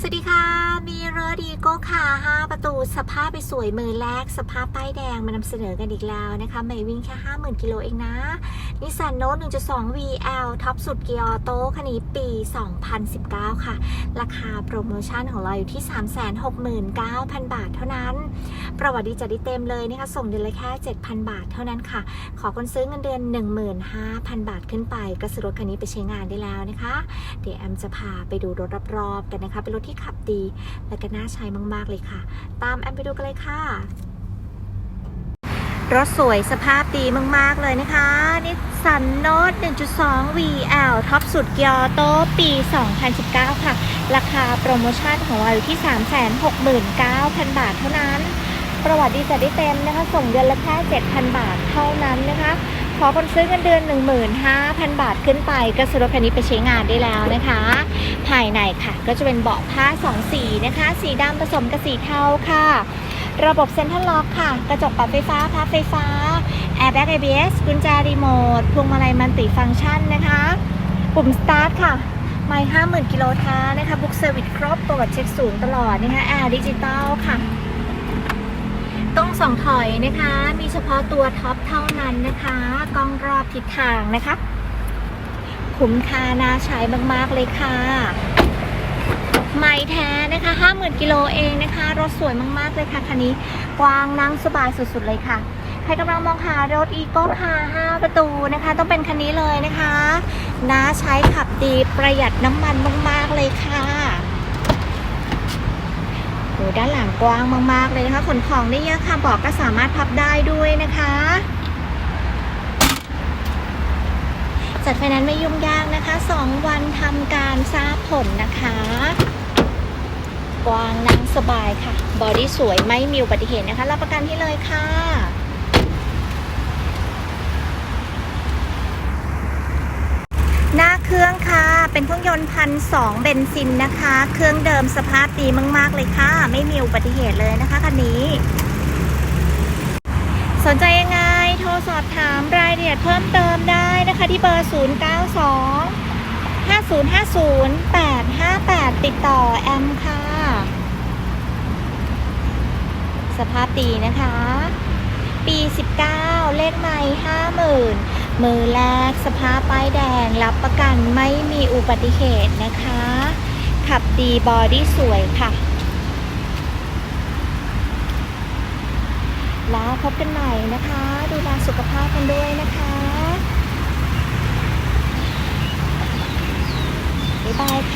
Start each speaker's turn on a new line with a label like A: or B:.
A: สวัสดีค่ะ มีรถดีโก้ค่ะ5ประตูสภาพไปสวยมือแรก สภาพป้ายแดงมานำเสนอกันอีกแล้วนะคะไม่วิ่งแค่ 50,000 กิโลเองนะนิสสันโนต1.2 VL ท็อปสุดเกียร์ออโต้คันนี้ปี 2019 ค่ะ ราคาโปรโมชั่นของเราอยู่ที่ 369,000 บาทเท่านั้น ประวัติดีจัดได้เต็มเลยนะคะ ส่งเดือนละแค่ 7,000 บาทเท่านั้นค่ะ ขอคนซื้อเงินเดือน 15,000 บาทขึ้นไปก็ซื้อรถคันนี้ไปใช้งานได้แล้วนะคะ เดี๋ยวแอมจะพาไปดูรถรอบๆกันนะคะ เป็นรถที่ขับดีและก็น่าใช้มากๆเลยค่ะ ตามแอมไปดูกันเลยค่ะ รถสวยสภาพดีมาก ๆ เลยนะคะนิสสันโนต1.2 VL ท็อปสุดเกียร์โต้ปี 2019 ค่ะ ราคาโปรโมชั่นของเราอยู่ที่ 369,000 บาทเท่านั้น ประวัติดีจัดได้เต็มนะคะ ส่งเดือนละแค่7,000 บาทเท่านั้นนะคะ ขอคนซื้อเงินเดือน 15,000 บาทขึ้นไป ก็ซื้อรถคันนี้ไปใช้งานได้แล้วนะคะ ภายในค่ะก็จะเป็นเบาะผ้าสองสีนะคะ สีดำผสมกับสีเทาค่ะ ระบบเซ็นทรัลล็อกค่ะ กระจกปรับไฟฟ้าพับไฟฟ้าแอร์แบ็ก ABS กุญแจรีโมทพวงมาลัยมัลติฟังก์ชันนะคะปุ่มสตาร์ทค่ะไม่ห้าหมื่นกิโลท้านะคะ บุ๊กเซอร์วิสครบปรวัติเช็คศูนย์ตลอดนะคะแอร์ดิจิตอลค่ะ สองถอยนะคะ มีเฉพาะตัวท็อปเท่านั้นนะคะกล้องรอบทิศทางนะคะ คุ้มค่าน่าใช้มากๆเลยค่ะ ไม่แท้นะคะ 50,000กิโลเองนะคะ รถสวยมากๆเลยค่ะคันนี้กว้างนั่งสบายสุดๆเลยค่ะใครกำลังมองหารถอีโก้คา5ประตูนะคะ ต้องเป็นคันนี้เลยนะคะน่าใช้ขับดีประหยัดน้ำมันมากๆเลยค่ะ โหด้านหลังกว้างมาก ๆ เลยนะคะ ขนของได้เยอะค่ะเบอกก็สามารถพับได้ด้วยนะคะ จัดไฟแนนซ์ไม่ยุ่งยากนะคะ 2 วันทำการทราบผลนะคะ กว้างนั่งสบายค่ะ บอดี้สวยไม่มีอุบัติเหตุนะคะ รับประกันที่เลยค่ะ หน้าเครื่องค่ะ เป็นเครื่องยนต์พันสองเบนซินนะคะ เครื่องเดิมสภาพดีมาก ๆ เลยค่ะ ไม่มีอุบัติเหตุเลยนะคะคันนี้ สนใจยังไง โทรสอบถามรายละเอียดเพิ่มเติมได้นะคะที่เบอร์ 092 5050 858 ติดต่อแอมค่ะ สภาพดีนะคะ ปี 19 เลขไม่50,000 มือแรกสภาพป้ายแดง รับประกันไม่มีอุบัติเหตุนะคะ ขับดีบอดี้สวยค่ะ แล้วพบกันใหม่นะคะ ดูแลสุขภาพกันด้วยนะคะ บ๊ายบายค่ะ